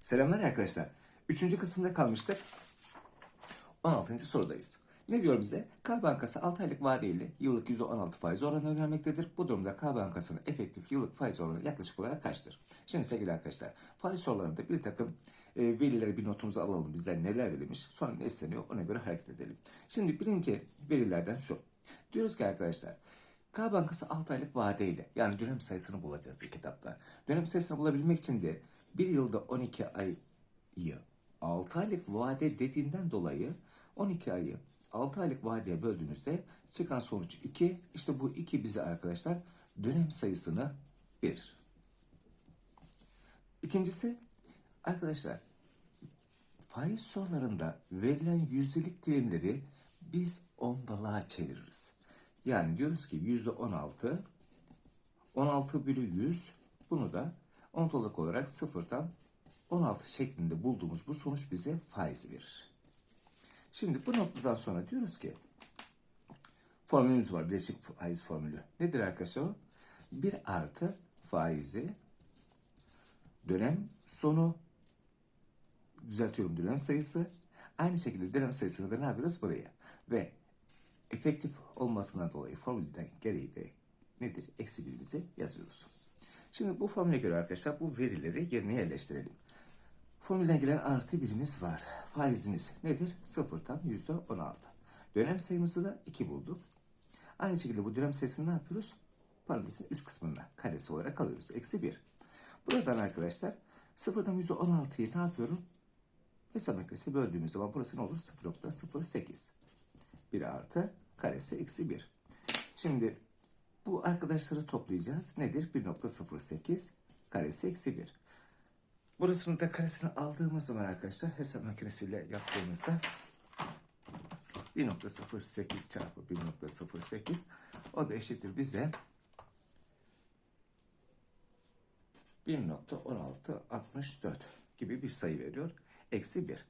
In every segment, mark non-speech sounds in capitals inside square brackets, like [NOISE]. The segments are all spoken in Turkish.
Selamlar arkadaşlar. Üçüncü kısımda kalmıştık. 16. sorudayız. Ne diyor bize? K Bankası 6 aylık vadeyle yıllık %16 faiz oranı önermektedir. Bu durumda K Bankası'nın efektif yıllık faiz oranı yaklaşık olarak kaçtır? Şimdi sevgili arkadaşlar, faiz sorularında bir takım e, verileri bir notumuza alalım. Bizden neler verilmiş, sonra ne isteniyor ona göre hareket edelim. Şimdi birinci verilerden şu. Diyoruz ki arkadaşlar, K Bankası 6 aylık vadeyle yani dönem sayısını bulacağız kitapta. Dönem sayısını bulabilmek için de bir yılda 12 ayı 6 aylık vade dediğinden dolayı 12 ayı 6 aylık vadeye böldüğünüzde çıkan sonuç 2. İşte bu 2 bize arkadaşlar dönem sayısını verir. İkincisi arkadaşlar faiz sorularında verilen yüzdelik dilimleri biz ondalığa çeviririz. Yani diyoruz ki yüzde 16 16 bölü 100 bunu da ondalık olarak sıfırdan 16 şeklinde bulduğumuz bu sonuç bize faiz verir. Şimdi bu noktadan sonra diyoruz ki formülümüz var. Bileşik faiz formülü. Nedir arkadaşlar o? 1 artı faizi dönem sonu düzeltiyorum dönem sayısı. Aynı şekilde dönem sayısını da ne yapıyoruz buraya? Ve efektif olmasından dolayı formülden gereği de nedir? Eksi birimizi yazıyoruz. Şimdi bu formüle göre arkadaşlar bu verileri yerine yerleştirelim. Formülden gelen artı birimiz var. Faizimiz nedir? Sıfırdan yüzde on altı. Dönem sayımızı da 2 bulduk. Aynı şekilde bu dönem sayısını ne yapıyoruz? Parantezin üst kısmında karesi olarak alıyoruz. Eksi 1. Buradan arkadaşlar sıfırdan yüzde on altıyı ne yapıyorum? Hesap makinesi böldüğümüz zaman burası ne olur? 0.08. 1 artı karesi eksi 1. Şimdi bu arkadaşları toplayacağız. Nedir? 1.08 karesi eksi 1. Burasını da karesini aldığımız zaman arkadaşlar hesap makinesiyle yaptığımızda 1.08 çarpı 1.08 o da eşittir bize 1.1664 gibi bir sayı veriyor. Eksi 1.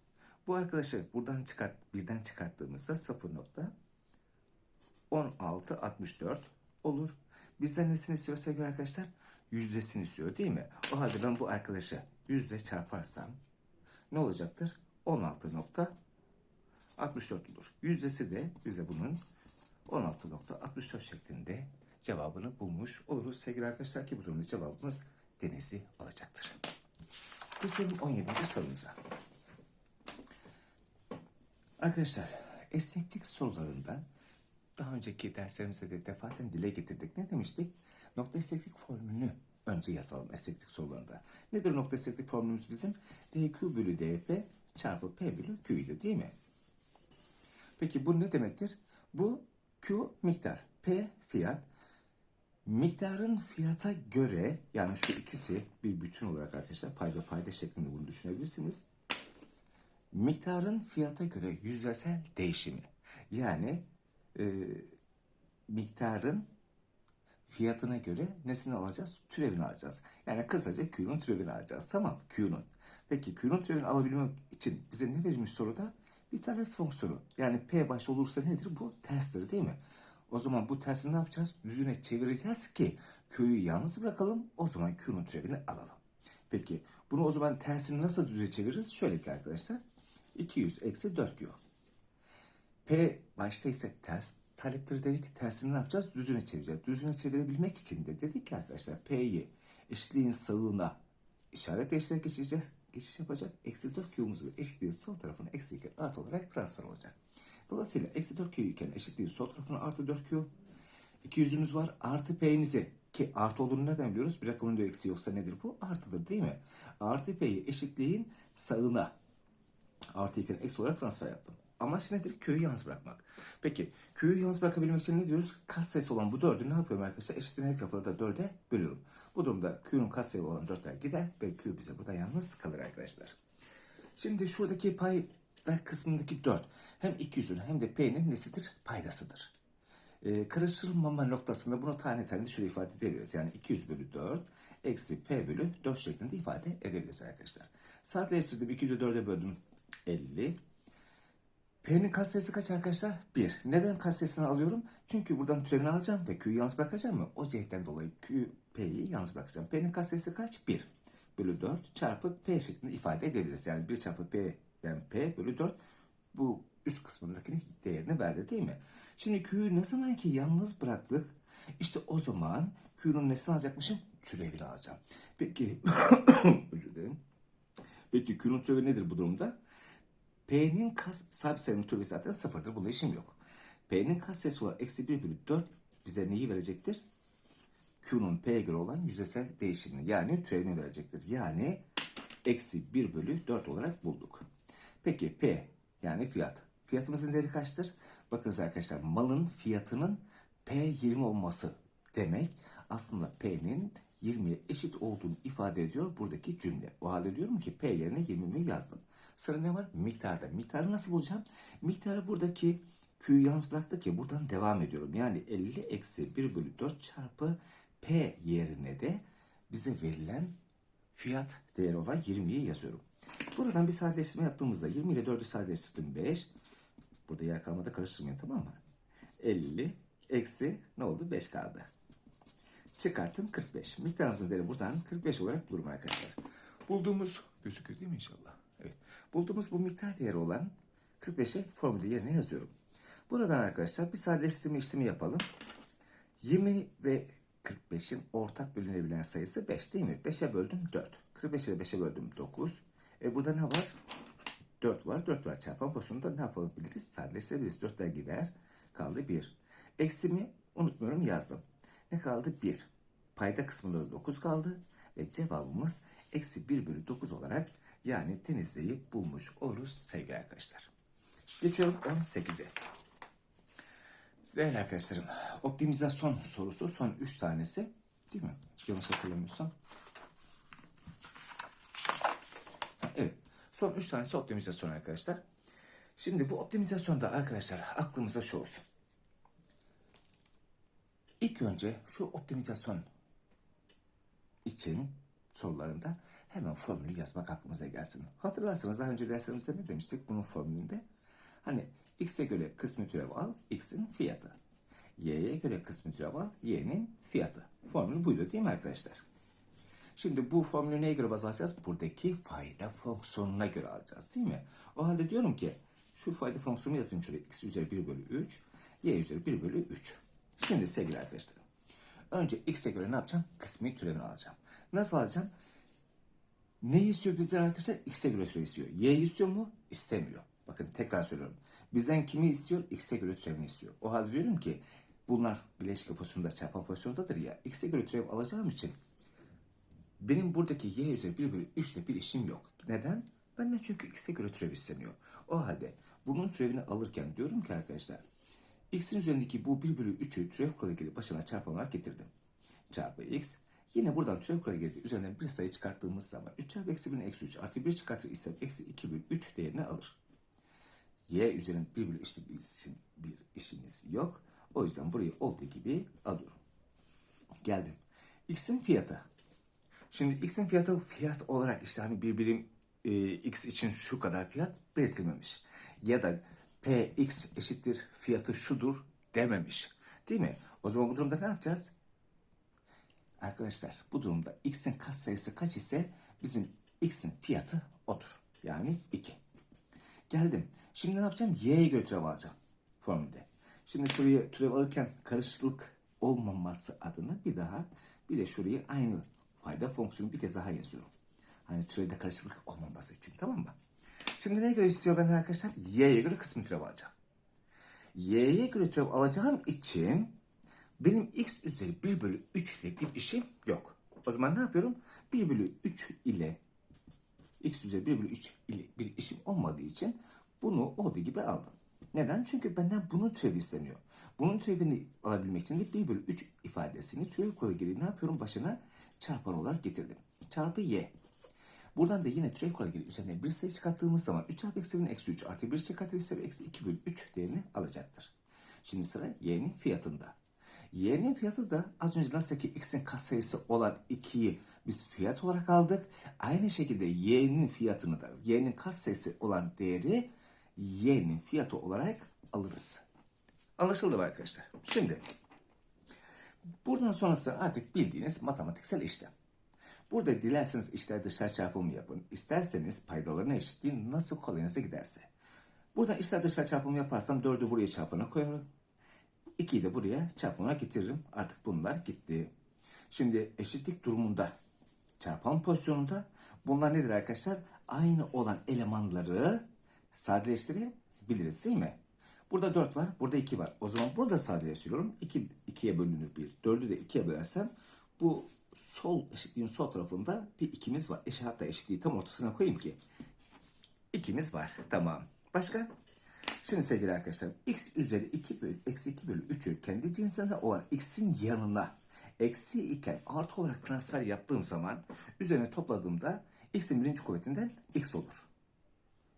Bu arkadaşı buradan çıkart, birden çıkarttığımızda 0.1664 olur. Bizden nesini istiyor sevgili arkadaşlar? Yüzdesini istiyor değil mi? O halde ben bu arkadaşa yüzde çarparsam ne olacaktır? 16.64 olur. Yüzdesi de bize bunun 16.64 şeklinde cevabını bulmuş oluruz sevgili arkadaşlar ki bu durumda cevabımız denizli olacaktır. Geçiyorum 17. sorumuza. Arkadaşlar esneklik sorularında daha önceki derslerimizde de defaten dile getirdik. Ne demiştik? Nokta esneklik formülünü önce yazalım esneklik sorularında. Nedir nokta esneklik formülümüz bizim? dq bölü dp çarpı p bölü q'ydu değil mi? Peki bu ne demektir? Bu q miktar, p fiyat. Miktarın fiyata göre yani şu ikisi bir bütün olarak arkadaşlar payda payda şeklinde bunu düşünebilirsiniz. Miktarın fiyata göre yüzdesel değişimi yani e, miktarın fiyatına göre nesini alacağız? Türevini alacağız. Yani kısaca Q'nun türevini alacağız. Tamam Q'nun. Peki Q'nun türevini alabilmek için bize ne verilmiş soruda? Bir tane fonksiyonu. Yani P baş olursa nedir? Bu terstir değil mi? O zaman bu tersini ne yapacağız? Düzüne çevireceğiz ki Q'yu yalnız bırakalım. O zaman Q'nun türevini alalım. Peki bunu o zaman tersini nasıl düze çeviririz? Şöyle ki arkadaşlar. 200 eksi 4Q. P başta ise ters talepleri dedik tersini ne yapacağız? Düzüne çevireceğiz. Düzüne çevirebilmek için de dedik ki arkadaşlar P'yi eşitliğin sağına işaret değiştirerek geçeceğiz. Geçiş yapacak. Eksi 4 Q'muzu eşitliğin sol tarafına eksi 2 artı olarak transfer olacak. Dolayısıyla eksi 4 Q iken eşitliğin sol tarafına artı 4 Q. 200'ümüz var. Artı P'mizi ki artı olduğunu nereden biliyoruz? Bir rakamın da eksi yoksa nedir bu? Artıdır değil mi? Artı P'yi eşitliğin sağına artı iken eksi olarak transfer yaptım. Amaç nedir? Q'yu yalnız bırakmak. Peki Q'yu yalnız bırakabilmek için ne diyoruz? Katsayısı olan bu 4'ü ne yapıyorum arkadaşlar? Eşitliğin her tarafını da 4'e bölüyorum. Bu durumda Q'nun katsayılı olan 4'ler gider ve Q bize burada yalnız kalır arkadaşlar. Şimdi şuradaki pay kısmındaki 4 hem 200'ün hem de P'nin nesidir? Paydasıdır. Ee, karıştırılmama noktasında bunu tane tane şöyle ifade edebiliriz. Yani 200 bölü 4 eksi P bölü 4 şeklinde ifade edebiliriz arkadaşlar. Sadeleştirdim 200'ü 4'e böldüm 50. P'nin katsayısı kaç arkadaşlar? 1. Neden katsayısını alıyorum? Çünkü buradan türevini alacağım ve Q'yu yalnız bırakacağım mı? O cihetten dolayı Q, P'yi yalnız bırakacağım. P'nin katsayısı kaç? 1. bölü 4 çarpı P şeklinde ifade edebiliriz. Yani 1 çarpı P'den P bölü 4 bu üst kısmındaki değerini verdi değil mi? Şimdi Q'yu ne zaman ki yalnız bıraktık işte o zaman Q'nun nesini alacakmışım? Türevini alacağım. Peki [COUGHS] özür dilerim. Peki Q'nun türevi nedir bu durumda? P'nin kas sabit sayının türevi zaten sıfırdır. Bunda işim yok. P'nin kas sayısı olan eksi 1 bölü 4 bize neyi verecektir? Q'nun P'ye göre olan yüzdesel değişimini yani türevini verecektir. Yani eksi 1 bölü 4 olarak bulduk. Peki P yani fiyat. Fiyatımızın değeri kaçtır? Bakınız arkadaşlar malın fiyatının P 20 olması demek aslında P'nin 20'ye eşit olduğunu ifade ediyor buradaki cümle. O halde diyorum ki P yerine 20'mi yazdım. Sıra ne var? Miktarda. Miktarı nasıl bulacağım? Miktarı buradaki Q'yu yalnız bıraktık ya buradan devam ediyorum. Yani 50 eksi 1 bölü 4 çarpı P yerine de bize verilen fiyat değeri olan 20'yi yazıyorum. Buradan bir sadeleştirme yaptığımızda 20 ile 4'ü sadeleştirdim 5. Burada yer kalmadı karıştırmayın tamam mı? 50 eksi ne oldu? 5 kaldı. Çıkarttım 45. Miktarımızın değeri buradan 45 olarak bulurum arkadaşlar. Bulduğumuz gözüküyor değil mi inşallah? Evet. Bulduğumuz bu miktar değeri olan 45'i formülü yerine yazıyorum. Buradan arkadaşlar bir sadeleştirme işlemi yapalım. 20 ve 45'in ortak bölünebilen sayısı 5 değil mi? 5'e böldüm 4. 45 ile 5'e böldüm 9. E burada ne var? 4 var. 4 var çarpma pozisyonunda ne yapabiliriz? Sadeleştirebiliriz. 4'ler gider. Kaldı 1. Eksimi unutmuyorum yazdım. Ne kaldı? 1. Payda kısmında da 9 kaldı. Ve cevabımız eksi 1 bölü 9 olarak yani denizleyi bulmuş oluruz sevgili arkadaşlar. Geçiyorum 18'e. Değerli arkadaşlarım, optimizasyon sorusu son 3 tanesi değil mi? Yanlış hatırlamıyorsam. Ha, Evet, son 3 tanesi optimizasyon arkadaşlar. Şimdi bu optimizasyonda arkadaşlar aklımızda şu olsun. İlk önce şu optimizasyon için sorularında hemen formülü yazmak aklımıza gelsin. Hatırlarsanız daha önce derslerimizde ne demiştik bunun formülünde? Hani x'e göre kısmi türev al, x'in fiyatı. y'ye göre kısmi türev al, y'nin fiyatı. Formül buydu değil mi arkadaşlar? Şimdi bu formülü neye göre baz alacağız? Buradaki fayda fonksiyonuna göre alacağız değil mi? O halde diyorum ki şu fayda fonksiyonu yazayım şuraya. x üzeri 1 bölü 3, y üzeri 1 bölü 3. Şimdi sevgili arkadaşlar. Önce x'e göre ne yapacağım? Kısmi türevini alacağım. Nasıl alacağım? Ne istiyor bizden arkadaşlar? X'e göre türev istiyor. Y istiyor mu? İstemiyor. Bakın tekrar söylüyorum. Bizden kimi istiyor? X'e göre türevini istiyor. O halde diyorum ki bunlar bileşik pozisyonda çarpma pozisyondadır ya. X'e göre türev alacağım için benim buradaki y üzeri 1 bölü 3 ile bir işim yok. Neden? Benden çünkü x'e göre türev isteniyor. O halde bunun türevini alırken diyorum ki arkadaşlar x'in üzerindeki bu 1 bölü 3'ü türev kuralı gereği başına çarpı olarak getirdim. Çarpı x. Yine buradan türev kuralı gereği üzerinden bir sayı çıkarttığımız zaman 3 çarpı eksi 1'in eksi 3 artı 1 çıkartır ise eksi 2 bölü 3 değerini alır. Y üzerinde 1 bölü 3'te bir, bir işimiz yok. O yüzden burayı olduğu gibi alıyorum. Geldim. X'in fiyatı. Şimdi x'in fiyatı fiyat olarak işte hani bir birim e, x için şu kadar fiyat belirtilmemiş. Ya da px eşittir fiyatı şudur dememiş. Değil mi? O zaman bu durumda ne yapacağız? Arkadaşlar bu durumda x'in kat sayısı kaç ise bizim x'in fiyatı odur. Yani 2. Geldim. Şimdi ne yapacağım? Y'ye göre türev alacağım formülde. Şimdi şuraya türev alırken karışıklık olmaması adına bir daha bir de şurayı aynı fayda fonksiyonu bir kez daha yazıyorum. Hani türevde karışıklık olmaması için tamam mı? Şimdi neye göre istiyor benden arkadaşlar? Y'ye göre kısmi türev alacağım. Y'ye göre türev alacağım için benim x üzeri 1 bölü 3 ile bir işim yok. O zaman ne yapıyorum? 1 bölü 3 ile x üzeri 1 bölü 3 ile bir işim olmadığı için bunu olduğu gibi aldım. Neden? Çünkü benden bunun türevi isteniyor. Bunun türevini alabilmek için de 1 bölü 3 ifadesini türev kuralı gereği ne yapıyorum? Başına çarpan olarak getirdim. Çarpı y. Buradan da yine türev kuralı gereği üzerine bir sayı çıkarttığımız zaman 3 çarpı eksi 1'in eksi 3 artı 1 çıkartırsa eksi 2 bölü 3 değerini alacaktır. Şimdi sıra y'nin fiyatında. Y'nin fiyatı da az önce nasıl ki x'in katsayısı olan 2'yi biz fiyat olarak aldık. Aynı şekilde y'nin fiyatını da y'nin katsayısı olan değeri y'nin fiyatı olarak alırız. Anlaşıldı mı arkadaşlar? Şimdi buradan sonrası artık bildiğiniz matematiksel işlem. Burada dilerseniz işler dışlar çarpımı yapın. İsterseniz paydalarını eşitliğin nasıl kolayınıza giderse. Burada işler dışlar çarpımı yaparsam 4'ü buraya çarpana koyarım. 2'yi de buraya çarpımına getiririm. Artık bunlar gitti. Şimdi eşitlik durumunda çarpan pozisyonunda bunlar nedir arkadaşlar? Aynı olan elemanları sadeleştirebiliriz değil mi? Burada 4 var, burada 2 var. O zaman bunu da sadeleştiriyorum. 2 2'ye bölünür 1. 4'ü de 2'ye bölersem bu sol eşitliğin sol tarafında bir ikimiz var. Eşit hatta eşitliği tam ortasına koyayım ki. İkimiz var. Tamam. Başka? Şimdi sevgili arkadaşlar x üzeri 2 bölü eksi 2 bölü 3'ü kendi cinsinde olan x'in yanına eksi iken artı olarak transfer yaptığım zaman üzerine topladığımda x'in birinci kuvvetinden x olur.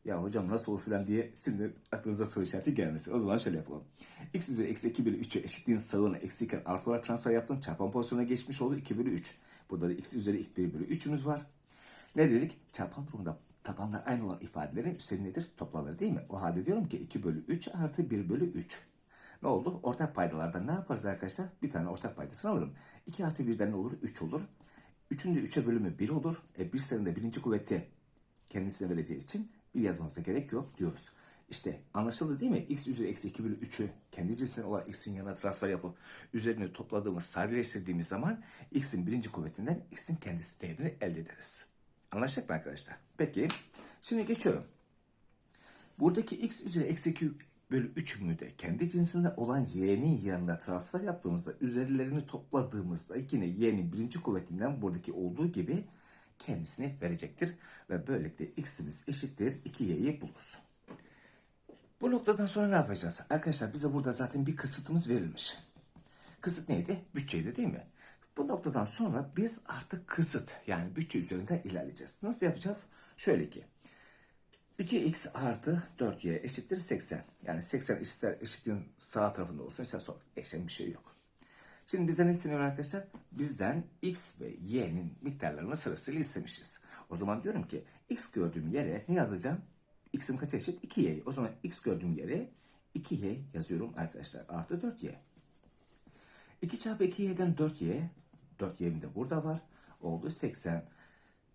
Ya hocam nasıl olur falan diye şimdi aklınıza soru işareti gelmesin. O zaman şöyle yapalım. x üzeri eksi 2 bölü 3'ü eşitliğin sağına eksi iken artı olarak transfer yaptım. Çarpan pozisyonuna geçmiş oldu 2 bölü 3. Burada da x üzeri 2 bölü 3'ümüz var. Ne dedik? Çarpan durumunda tabanlar aynı olan ifadelerin üstleri nedir? Toplanır değil mi? O halde diyorum ki 2 bölü 3 artı 1 bölü 3. Ne oldu? Ortak paydalarda ne yaparız arkadaşlar? Bir tane ortak paydasını alırım. 2 artı 1'den ne olur? 3 olur. 3'ün de 3'e bölümü 1 olur. E bir sayının birinci kuvveti kendisine vereceği için bir yazmamıza gerek yok diyoruz. İşte anlaşıldı değil mi? x üzeri eksi 2 bölü 3'ü kendi cinsinden olan x'in yanına transfer yapıp üzerine topladığımız, sadeleştirdiğimiz zaman x'in birinci kuvvetinden x'in kendisi değerini elde ederiz. Anlaştık mı arkadaşlar? Peki. Şimdi geçiyorum. Buradaki x üzeri eksi 2 bölü 3 de kendi cinsinde olan y'nin yanına transfer yaptığımızda üzerlerini topladığımızda yine y'nin birinci kuvvetinden buradaki olduğu gibi kendisini verecektir. Ve böylelikle x'imiz eşittir 2y'yi buluruz. Bu noktadan sonra ne yapacağız? Arkadaşlar bize burada zaten bir kısıtımız verilmiş. Kısıt neydi? Bütçeydi değil mi? Bu noktadan sonra biz artık kısıt yani bütçe üzerinden ilerleyeceğiz. Nasıl yapacağız? Şöyle ki 2x artı 4y eşittir 80. Yani 80 ister eşitliğin sağ tarafında olsun ister sol. Eşen bir şey yok. Şimdi bize ne isteniyor arkadaşlar? Bizden x ve y'nin miktarlarını sırasıyla istemişiz. O zaman diyorum ki x gördüğüm yere ne yazacağım? x'im kaç eşit? 2y. O zaman x gördüğüm yere 2y yazıyorum arkadaşlar. Artı 4y. 2 çarpı 2y'den 4y. 4y'm de burada var. Oldu 80.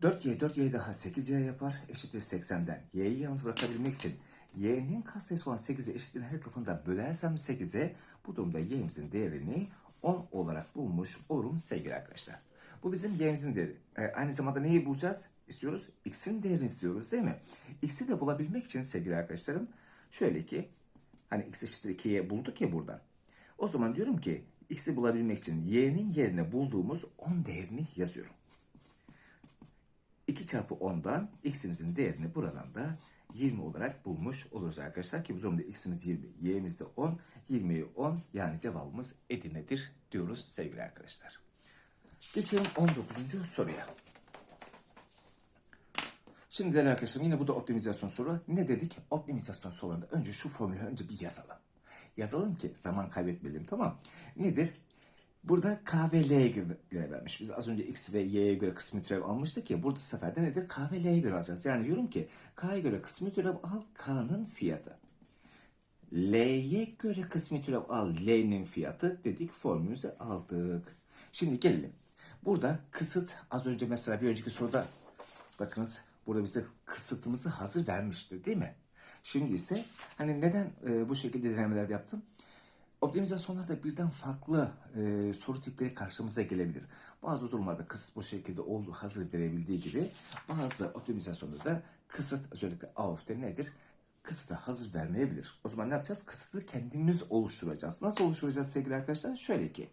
4y 4y daha 8y yapar. Eşittir 80'den. y'yi yalnız bırakabilmek için y'nin katsayısı olan 8'e eşittir her tarafında bölersem 8'e bu durumda y'imizin değerini 10 olarak bulmuş olurum sevgili arkadaşlar. Bu bizim y'imizin değeri. E, aynı zamanda neyi bulacağız? İstiyoruz. X'in değerini istiyoruz değil mi? X'i de bulabilmek için sevgili arkadaşlarım şöyle ki hani x eşittir 2y bulduk ya buradan. O zaman diyorum ki x'i bulabilmek için y'nin yerine bulduğumuz 10 değerini yazıyorum. 2 çarpı 10'dan x'imizin değerini buradan da 20 olarak bulmuş oluruz arkadaşlar. Ki bu durumda x'imiz 20, y'imiz de 10, 20'yi 10 yani cevabımız Edirne'dir diyoruz sevgili arkadaşlar. Geçiyorum 19. soruya. Şimdi değerli arkadaşlarım yine bu da optimizasyon soru. Ne dedik? Optimizasyon sorularında önce şu formülü önce bir yazalım. Yazalım ki zaman kaybetmeyelim tamam. Nedir? Burada K ve L'ye göre, vermiş. Biz az önce X ve Y'ye göre kısmi türev almıştık ya. Burada seferde nedir? K ve L'ye göre alacağız. Yani diyorum ki K'ya göre kısmi türev al K'nın fiyatı. L'ye göre kısmi türev al L'nin fiyatı dedik formülümüzü aldık. Şimdi gelelim. Burada kısıt az önce mesela bir önceki soruda bakınız burada bize kısıtımızı hazır vermiştir değil mi? Şimdi ise hani neden e, bu şekilde denemeler yaptım? Optimizasyonlarda birden farklı e, soru tipleri karşımıza gelebilir. Bazı durumlarda kısıt bu şekilde olduğu hazır verebildiği gibi bazı optimizasyonda da kısıt özellikle AOF'te nedir? Kısıtı hazır vermeyebilir. O zaman ne yapacağız? Kısıtı kendimiz oluşturacağız. Nasıl oluşturacağız sevgili arkadaşlar? Şöyle ki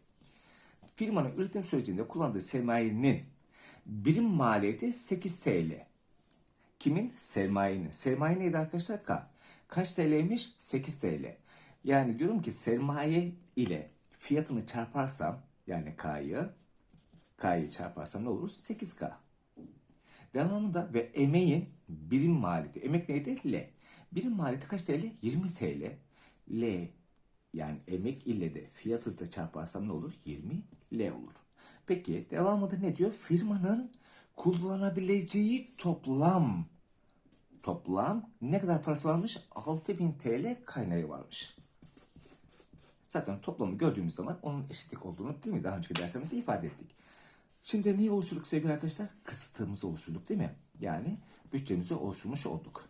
firmanın üretim sürecinde kullandığı sermayenin birim maliyeti 8 TL. Kimin? Sermayenin. Sermaye neydi arkadaşlar? K. Kaç TL'ymiş? 8 TL. Yani diyorum ki sermaye ile fiyatını çarparsam yani K'yı K'yı çarparsam ne olur? 8K. Devamında ve emeğin birim maliyeti. Emek neydi? L. Birim maliyeti kaç TL? 20 TL. L yani emek ile de fiyatı da çarparsam ne olur? 20 L olur. Peki devamında ne diyor? Firmanın kullanabileceği toplam toplam ne kadar parası varmış? 6000 TL kaynağı varmış. Zaten toplamı gördüğümüz zaman onun eşitlik olduğunu değil mi? Daha önceki dersimizde ifade ettik. Şimdi neyi oluşturduk sevgili arkadaşlar? Kısıtımızı oluşturduk değil mi? Yani bütçemizi oluşturmuş olduk.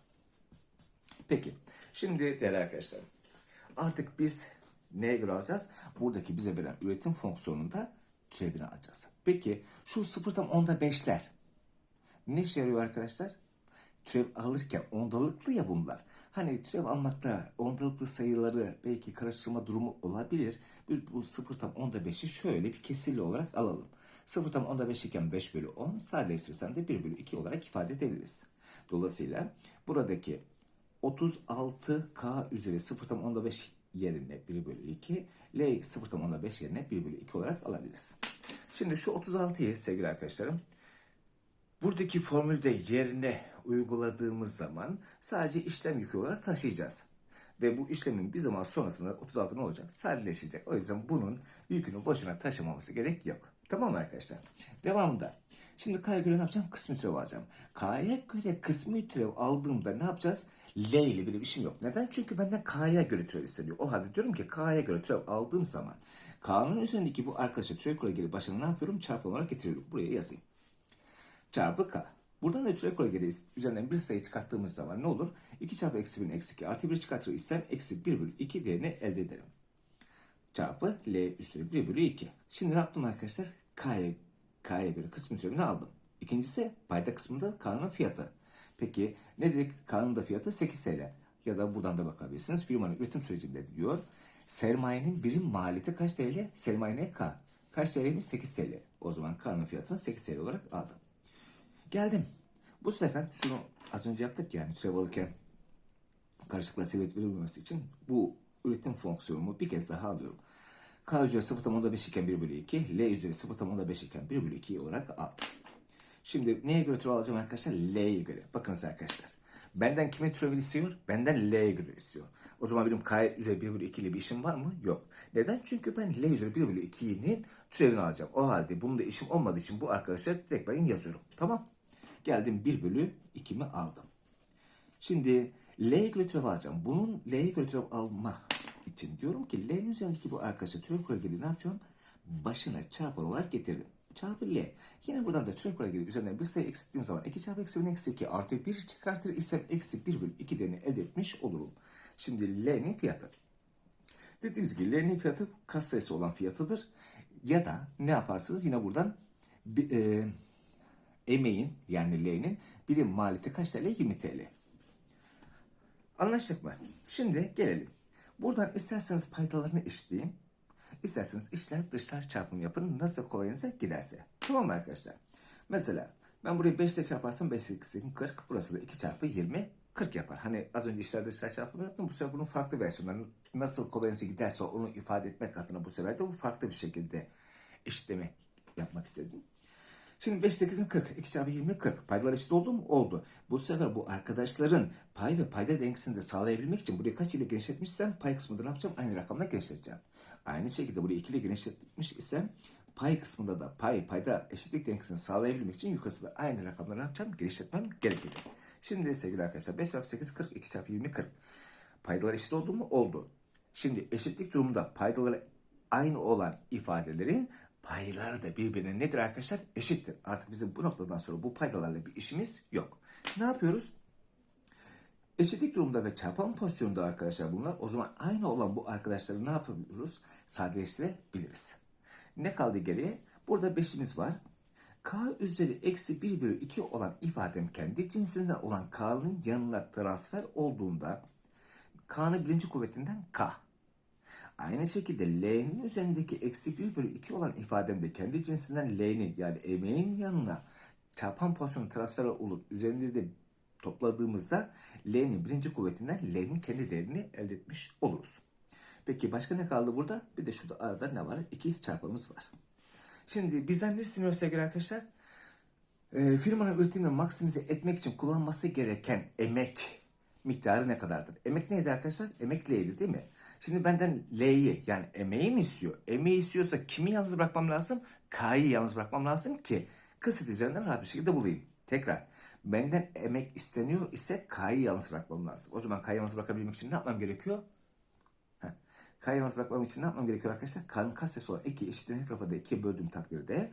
Peki şimdi değerli arkadaşlar artık biz neye göre alacağız? Buradaki bize veren üretim fonksiyonunda türevini alacağız. Peki şu sıfırdan onda beşler ne işe yarıyor arkadaşlar? Türev alırken ondalıklı ya bunlar. Hani türev almakta ondalıklı sayıları belki karıştırma durumu olabilir. Biz bu sıfırdan onda beşi şöyle bir kesirli olarak alalım. Sıfırdan onda beş iken 5 bölü 10 sadeleştirirsem de 1 bölü 2 olarak ifade edebiliriz. Dolayısıyla buradaki 36K üzeri 0'dan 15 yerine 1 bölü 2, L 0'dan 15 yerine 1 bölü 2 olarak alabiliriz. Şimdi şu 36'yı sevgili arkadaşlarım, buradaki formülde yerine uyguladığımız zaman sadece işlem yükü olarak taşıyacağız. Ve bu işlemin bir zaman sonrasında 36 ne olacak? Sadeleşecek. O yüzden bunun yükünü boşuna taşımaması gerek yok. Tamam mı arkadaşlar? Devamında. Şimdi K'ya göre ne yapacağım? Kısmi türev alacağım. K'ya göre kısmi türev aldığımda ne yapacağız? L ile bir işim yok. Neden? Çünkü benden K'ya göre türev isteniyor. O halde diyorum ki K'ya göre türev aldığım zaman K'nın üzerindeki bu arkadaşa türev kuralı gelip başına ne yapıyorum? Çarpı olarak getiriyorum. Buraya yazayım. Çarpı K. Buradan da türev kuralı üzerinden bir sayı çıkarttığımız zaman ne olur? 2 çarpı eksi 1'in eksi 2 artı 1 çıkartır isem eksi 1 bölü 2 değerini elde ederim. Çarpı L üstü 1 bölü 2. Şimdi ne yaptım arkadaşlar? K'ya K'ya göre kısmı türevini aldım. İkincisi payda kısmında K'nın fiyatı. Peki ne dedik? K'nın da fiyatı 8 TL. Ya da buradan da bakabilirsiniz. Firmanın üretim sürecinde diyor. Sermayenin birim maliyeti kaç TL? Sermaye K. Kaç TL'ymiş? 8 TL. O zaman K'nın fiyatını 8 TL olarak aldım. Geldim. Bu sefer şunu az önce yaptık yani türev alırken karışıklığa sebep verilmemesi için bu üretim fonksiyonumu bir kez daha alıyorum. K üzeri 0.5 iken 1 bölü 2, L üzeri 0.5 iken 1 bölü 2 olarak aldım. Şimdi neye göre türev alacağım arkadaşlar? L'ye göre. Bakınız arkadaşlar. Benden kime türevini istiyor? Benden L'ye göre istiyor. O zaman benim K üzeri 1 bölü 2 ile bir işim var mı? Yok. Neden? Çünkü ben L üzeri 1 bölü 2'nin türevini alacağım. O halde bunun da işim olmadığı için bu arkadaşlar direkt ben yazıyorum. Tamam. Geldim 1 bölü 2'mi aldım. Şimdi L'ye göre türev alacağım. Bunun L'ye göre türev alma için diyorum ki L'nin üzerindeki bu arkadaşa türev kuralı ne yapacağım? Başına çarpı olarak getirdim. Çarpı L. Yine buradan da türev kuralı üzerinden bir sayı eksilttiğim zaman 2 çarpı eksi 1 eksi 2 artı 1 çıkartır isem eksi 1 bölü 2 değerini elde etmiş olurum. Şimdi L'nin fiyatı. Dediğimiz gibi L'nin fiyatı kas sayısı olan fiyatıdır. Ya da ne yaparsınız? Yine buradan e, emeğin yani L'nin birim maliyeti kaç TL? 20 TL. Anlaştık mı? Şimdi gelelim. Buradan isterseniz paydalarını eşitleyin. İsterseniz içler dışlar çarpımı yapın. Nasıl kolayınıza giderse. Tamam arkadaşlar? Mesela ben burayı 5 ile çarparsam 5 8 40. Burası da 2 çarpı 20 40 yapar. Hani az önce içler dışlar çarpımı yaptım. Bu sefer bunun farklı versiyonları nasıl kolayınıza giderse onu ifade etmek adına bu sefer de bu farklı bir şekilde eşitleme yapmak istedim. Şimdi 5 8'in 40. 2 çarpı 20 40. Paydalar eşit oldu mu? Oldu. Bu sefer bu arkadaşların pay ve payda dengesini de sağlayabilmek için burayı kaç ile genişletmişsem pay kısmında ne yapacağım? Aynı rakamla genişleteceğim. Aynı şekilde burayı 2 ile genişletmiş isem pay kısmında da pay payda eşitlik dengesini sağlayabilmek için yukarısı da aynı rakamla ne yapacağım? Genişletmem gerekecek. Şimdi sevgili arkadaşlar 5 çarpı 8 40. 2 çarpı 20 40. Paydalar eşit oldu mu? Oldu. Şimdi eşitlik durumunda paydaları aynı olan ifadelerin payları da birbirine nedir arkadaşlar? Eşittir. Artık bizim bu noktadan sonra bu paydalarla bir işimiz yok. Ne yapıyoruz? Eşitlik durumda ve çarpım pozisyonunda arkadaşlar bunlar. O zaman aynı olan bu arkadaşları ne yapabiliyoruz? Sadeleştirebiliriz. Ne kaldı geriye? Burada 5'imiz var. K üzeri eksi 1 bölü 2 olan ifadem kendi cinsinden olan K'nın yanına transfer olduğunda K'nın birinci kuvvetinden K. Aynı şekilde L'nin üzerindeki eksi 1 bölü 2 olan ifademde kendi cinsinden L'nin yani emeğin yanına çarpan pozisyonu transfer olup üzerinde de topladığımızda L'nin birinci kuvvetinden L'nin kendi değerini elde etmiş oluruz. Peki başka ne kaldı burada? Bir de şurada arada ne var? İki çarpımız var. Şimdi bizden ne isteniyor sevgili arkadaşlar? E, firmanın üretimini maksimize etmek için kullanması gereken emek miktarı ne kadardır? Emek neydi arkadaşlar? Emek L'ydi değil mi? Şimdi benden L'yi yani emeği mi istiyor? Emeği istiyorsa kimi yalnız bırakmam lazım? K'yı yalnız bırakmam lazım ki kısıt üzerinden rahat bir şekilde bulayım. Tekrar benden emek isteniyor ise K'yı yalnız bırakmam lazım. O zaman K'yı yalnız bırakabilmek için ne yapmam gerekiyor? K'yı yalnız bırakmam için ne yapmam gerekiyor arkadaşlar? K'nın katsayısı olan 2 eşittir hep rafada 2'ye böldüğüm takdirde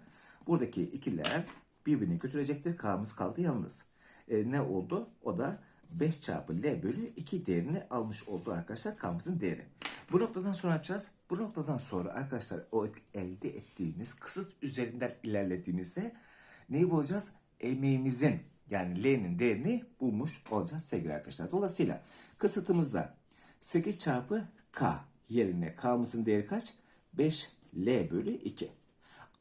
Buradaki ikiler birbirini götürecektir. K'mız kaldı yalnız. E, ne oldu? O da 5 çarpı L bölü 2 değerini almış oldu arkadaşlar K'mızın değeri. Bu noktadan sonra yapacağız. Bu noktadan sonra arkadaşlar o elde ettiğimiz kısıt üzerinden ilerlediğimizde neyi bulacağız? Emeğimizin yani L'nin değerini bulmuş olacağız sevgili arkadaşlar. Dolayısıyla kısıtımızda 8 çarpı K yerine K'mızın değeri kaç? 5 L bölü 2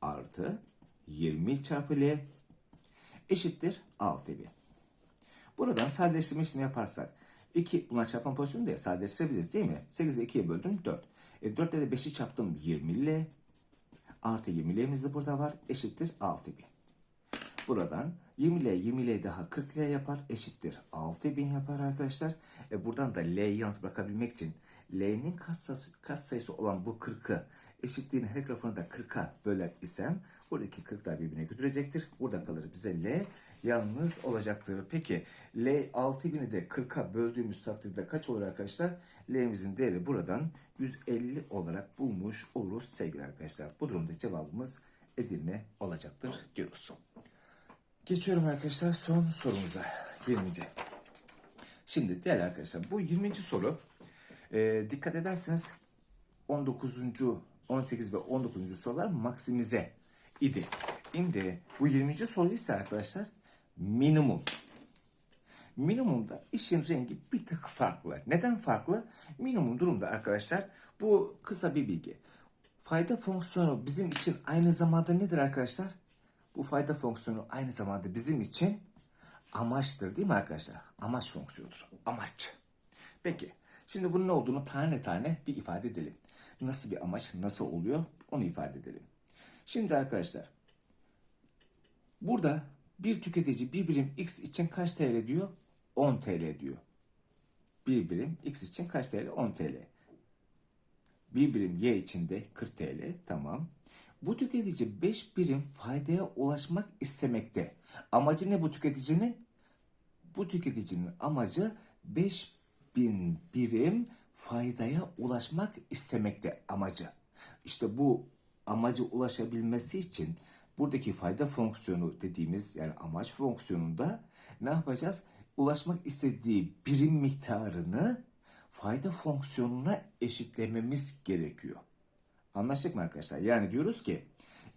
artı 20 çarpı L eşittir 6000. Buradan sadeleştirme işlemi yaparsak 2 buna çarpan pozisyonu diye sadeleştirebiliriz değil mi? 8'i 2'ye böldüm 4. E, 4 ile de 5'i çarptım 20 ile artı 20 L'miz de burada var eşittir 6000. Buradan 20 ile 20 ile daha 40 ile yapar eşittir 6000 yapar arkadaşlar. E buradan da L'yi yalnız bırakabilmek için L'nin kas sayısı, kas sayısı olan bu 40'ı eşitliğin her tarafını da 40'a böler isem buradaki 40'lar birbirine götürecektir. Burada kalır bize L yalnız olacaktır. Peki L 6000'i de 40'a böldüğümüz takdirde kaç olur arkadaşlar? L'mizin değeri buradan 150 olarak bulmuş oluruz sevgili arkadaşlar. Bu durumda cevabımız Edirne olacaktır diyoruz. Geçiyorum arkadaşlar son sorumuza 20. Şimdi değerli arkadaşlar bu 20. soru e, dikkat ederseniz 19. 18 ve 19. sorular maksimize idi. Şimdi bu 20. soru ise arkadaşlar minimum. Minimumda işin rengi bir tık farklı. Neden farklı? Minimum durumda arkadaşlar bu kısa bir bilgi. Fayda fonksiyonu bizim için aynı zamanda nedir arkadaşlar? Bu fayda fonksiyonu aynı zamanda bizim için amaçtır değil mi arkadaşlar? Amaç fonksiyonudur. Amaç. Peki. Şimdi bunun ne olduğunu tane tane bir ifade edelim. Nasıl bir amaç, nasıl oluyor onu ifade edelim. Şimdi arkadaşlar burada bir tüketici bir birim x için kaç TL diyor? 10 TL diyor. Bir birim x için kaç TL? 10 TL. Bir birim y için de 40 TL. Tamam. Bu tüketici 5 birim faydaya ulaşmak istemekte. Amacı ne bu tüketicinin? Bu tüketicinin amacı 5000 birim faydaya ulaşmak istemekte amacı. İşte bu amacı ulaşabilmesi için buradaki fayda fonksiyonu dediğimiz yani amaç fonksiyonunda ne yapacağız? Ulaşmak istediği birim miktarını fayda fonksiyonuna eşitlememiz gerekiyor. Anlaştık mı arkadaşlar? Yani diyoruz ki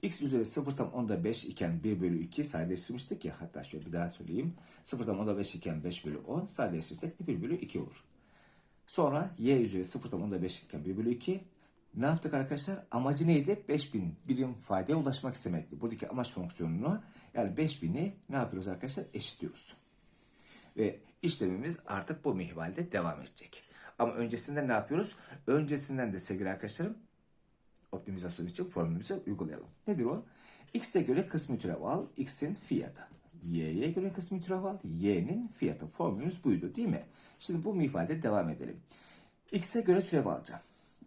x üzeri 0 tam onda 5 iken 1 bölü 2 sadeleştirmiştik ya. Hatta şöyle bir daha söyleyeyim. 0 tam onda 5 iken 5 bölü 10 sadeleştirirsek de 1 bölü 2 olur. Sonra y üzeri 0 tam onda 5 iken 1 bölü 2 ne yaptık arkadaşlar? Amacı neydi? 5000 birim faydaya ulaşmak istemekti. Buradaki amaç fonksiyonunu yani 5000'i ne yapıyoruz arkadaşlar? Eşitliyoruz. Ve işlemimiz artık bu mihvalde devam edecek. Ama öncesinden ne yapıyoruz? Öncesinden de sevgili arkadaşlarım optimizasyon için formülümüzü uygulayalım. Nedir o? X'e göre kısmi türev al, X'in fiyatı. Y'ye göre kısmi türev al, Y'nin fiyatı. Formülümüz buydu değil mi? Şimdi bu mifade devam edelim. X'e göre türev alacağım.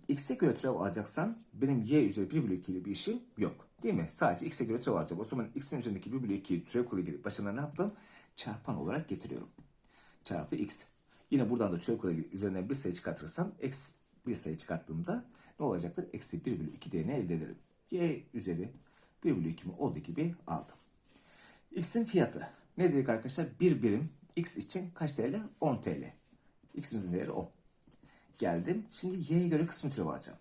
X'e göre türev alacaksam benim Y üzeri 1 bölü 2 ile bir işim yok. Değil mi? Sadece X'e göre türev alacağım. O zaman X'in üzerindeki 1 bölü 2'yi türev kuru gelip başına ne yaptım? Çarpan olarak getiriyorum. Çarpı X. Yine buradan da türev kuru üzerinden bir sayı çıkartırsam X bir sayı çıkarttığımda ne olacaktır? Eksi 1 bölü 2 değerini elde ederim. Y üzeri 1 bölü 2'mi olduğu gibi aldım. X'in fiyatı. Ne dedik arkadaşlar? Bir birim X için kaç TL? 10 TL. X'imizin değeri 10. Geldim. Şimdi Y'ye göre kısmı türev alacağım.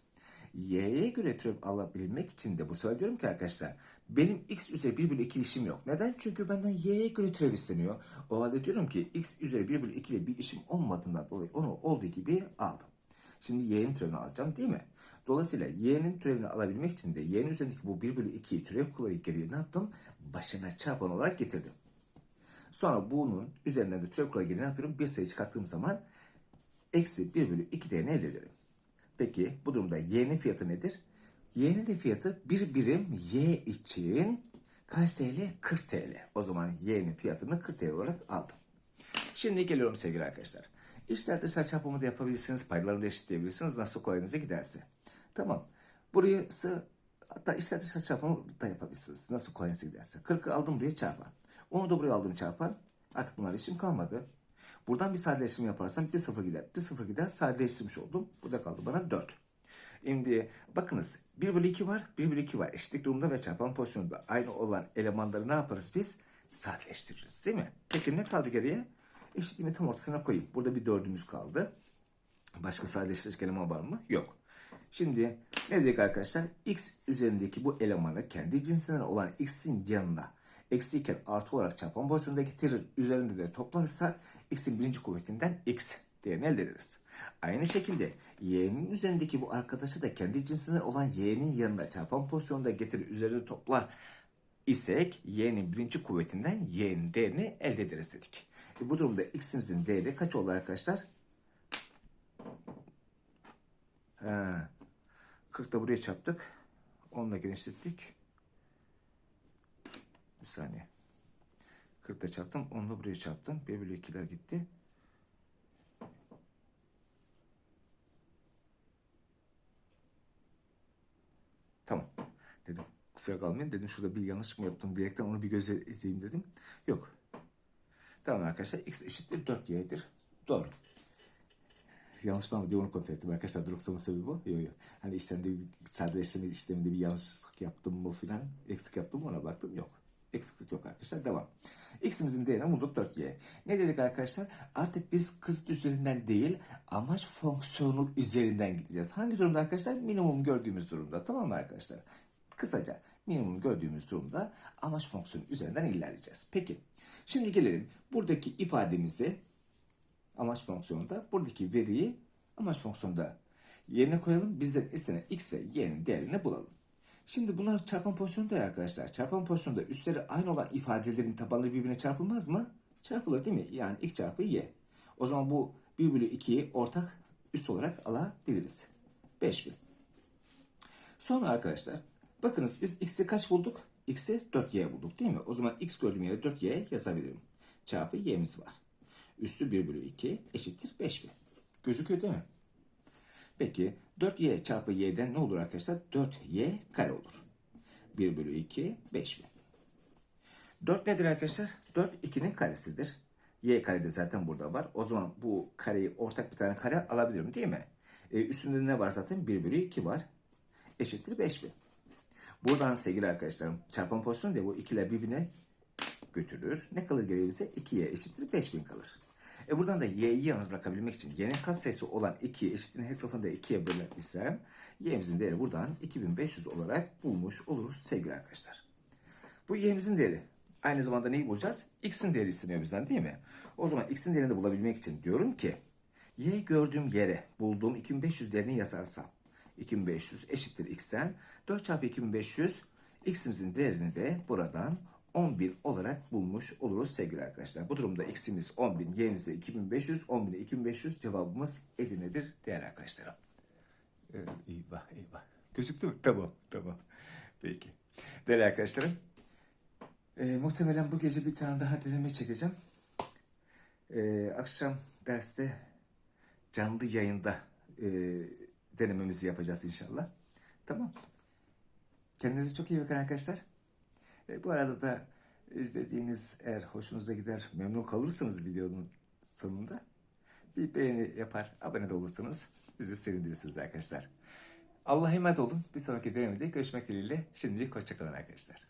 Y'ye göre türev alabilmek için de bu sefer diyorum ki arkadaşlar benim x üzeri 1 bölü 2 işim yok. Neden? Çünkü benden y'ye göre türev isteniyor. O halde diyorum ki x üzeri 1 bölü 2 ile bir işim olmadığından dolayı onu olduğu gibi aldım. Şimdi y'nin türevini alacağım değil mi? Dolayısıyla y'nin türevini alabilmek için de y'nin üzerindeki bu 1 bölü 2'yi türev kolayı geriye ne yaptım? Başına çarpan olarak getirdim. Sonra bunun üzerinden de türev kolayı geriye ne yapıyorum? Bir sayı çıkarttığım zaman eksi 1 bölü 2 değerini elde ederim. Peki bu durumda y'nin fiyatı nedir? Y'nin de fiyatı bir birim y için kaç TL? 40 TL. O zaman y'nin fiyatını 40 TL olarak aldım. Şimdi geliyorum sevgili arkadaşlar. İşler dışarı çarpımı da yapabilirsiniz. Paylarını da eşitleyebilirsiniz. Nasıl kolayınıza giderse. Tamam. Burayı hatta işler dışarı çarpımı da yapabilirsiniz. Nasıl kolayınıza giderse. 40'ı aldım buraya çarpan. Onu da buraya aldım çarpan. Artık bunlar işim kalmadı. Buradan bir sadeleştirme yaparsam bir sıfır gider. Bir sıfır gider sadeleştirmiş oldum. Burada kaldı bana 4. Şimdi bakınız 1 bölü 2 var, 1 bölü 2 var. Eşitlik durumda ve çarpan pozisyonunda aynı olan elemanları ne yaparız biz? Sadeleştiririz değil mi? Peki ne kaldı geriye? Eşitliğimi tam ortasına koyayım. Burada bir dördümüz kaldı. Başka sadeleştirecek eleman var mı? Yok. Şimdi ne dedik arkadaşlar? X üzerindeki bu elemanı kendi cinsinden olan x'in yanına eksi iken artı olarak çarpan pozisyonunda getirir. Üzerinde de toplarsak x'in birinci kuvvetinden x değerini elde ederiz. Aynı şekilde y'nin üzerindeki bu arkadaşı da kendi cinsinden olan y'nin yanına çarpan pozisyonunda getirir. Üzerinde toplar isek y'nin birinci kuvvetinden y'nin değerini elde ederiz dedik. E bu durumda x'imizin değeri kaç oldu arkadaşlar? Ha. 40 da buraya çarptık. 10 da genişlettik. Bir saniye. 40 da çarptım. 10 da buraya çarptım. 1 bölü 2'ler gitti. Tamam. Dedim kusura kalmayın. Dedim şurada bir yanlış mı yaptım diyerekten onu bir göz edeyim dedim. Yok. Tamam arkadaşlar. X eşittir 4y'dir. Doğru. Yanlış mı diye onu kontrol ettim arkadaşlar. Duruksama sebebi bu. Yok yok. Hani işlemde bir sadeleştirme işleminde bir yanlışlık yaptım mı filan. Eksik yaptım mı ona baktım. Yok. Eksiklik yok arkadaşlar. Devam. X'imizin değerini bulduk 4y. Ne dedik arkadaşlar? Artık biz kısıt üzerinden değil amaç fonksiyonu üzerinden gideceğiz. Hangi durumda arkadaşlar? Minimum gördüğümüz durumda. Tamam mı arkadaşlar? Kısaca minimum gördüğümüz durumda amaç fonksiyonu üzerinden ilerleyeceğiz. Peki. Şimdi gelelim buradaki ifademizi amaç fonksiyonunda buradaki veriyi amaç fonksiyonunda yerine koyalım. Bizden istenen x ve y'nin değerini bulalım. Şimdi bunlar çarpan pozisyonda ya arkadaşlar. Çarpan pozisyonda üstleri aynı olan ifadelerin tabanları birbirine çarpılmaz mı? Çarpılır değil mi? Yani x çarpı y. O zaman bu 1 bölü 2'yi ortak üst olarak alabiliriz. 5000. Sonra arkadaşlar bakınız biz x'i kaç bulduk? x'i 4y bulduk değil mi? O zaman x gördüğüm yere 4y yazabilirim. Çarpı y'miz var. Üstü 1 bölü 2 eşittir 5000. Gözüküyor değil mi? Peki 4y çarpı y'den ne olur arkadaşlar? 4y kare olur. 1 bölü 2 5000. 4 nedir arkadaşlar? 4 2'nin karesidir. y kare de zaten burada var. O zaman bu kareyi ortak bir tane kare alabilirim değil mi? E, üstünde ne var zaten? 1 bölü 2 var. Eşittir 5000. Buradan sevgili arkadaşlarım çarpan pozisyonu diye bu ikiler birbirine götürür. Ne kalır geriye bize? 2y eşittir 5000 kalır. E buradan da y'yi yalnız bırakabilmek için y'nin katsayısı olan 2'ye eşitliğin her tarafını da 2'ye bölmek isem y'mizin değeri buradan 2500 olarak bulmuş oluruz sevgili arkadaşlar. Bu y'mizin değeri. Aynı zamanda neyi bulacağız? x'in değeri isteniyor bizden değil mi? O zaman x'in değerini de bulabilmek için diyorum ki y gördüğüm yere bulduğum 2500 değerini yazarsam 2500 eşittir x'ten 4 çarpı 2500 x'imizin değerini de buradan 10.000 olarak bulmuş oluruz sevgili arkadaşlar. Bu durumda x'imiz 10.000, y'imiz de 2500, 10.000'e 2500 cevabımız Edirne'dir değerli arkadaşlarım. Ee, eyvah eyvah. Gözüktü mü? Tamam tamam. Peki. Değerli arkadaşlarım. e, muhtemelen bu gece bir tane daha deneme çekeceğim. E, akşam derste canlı yayında e, denememizi yapacağız inşallah. Tamam. Kendinize çok iyi bakın arkadaşlar. E, bu arada da izlediğiniz eğer hoşunuza gider, memnun kalırsanız videonun sonunda bir beğeni yapar, abone de olursanız bizi sevindirirsiniz arkadaşlar. Allah'a emanet olun. Bir sonraki denemede görüşmek dileğiyle. Şimdilik hoşçakalın arkadaşlar.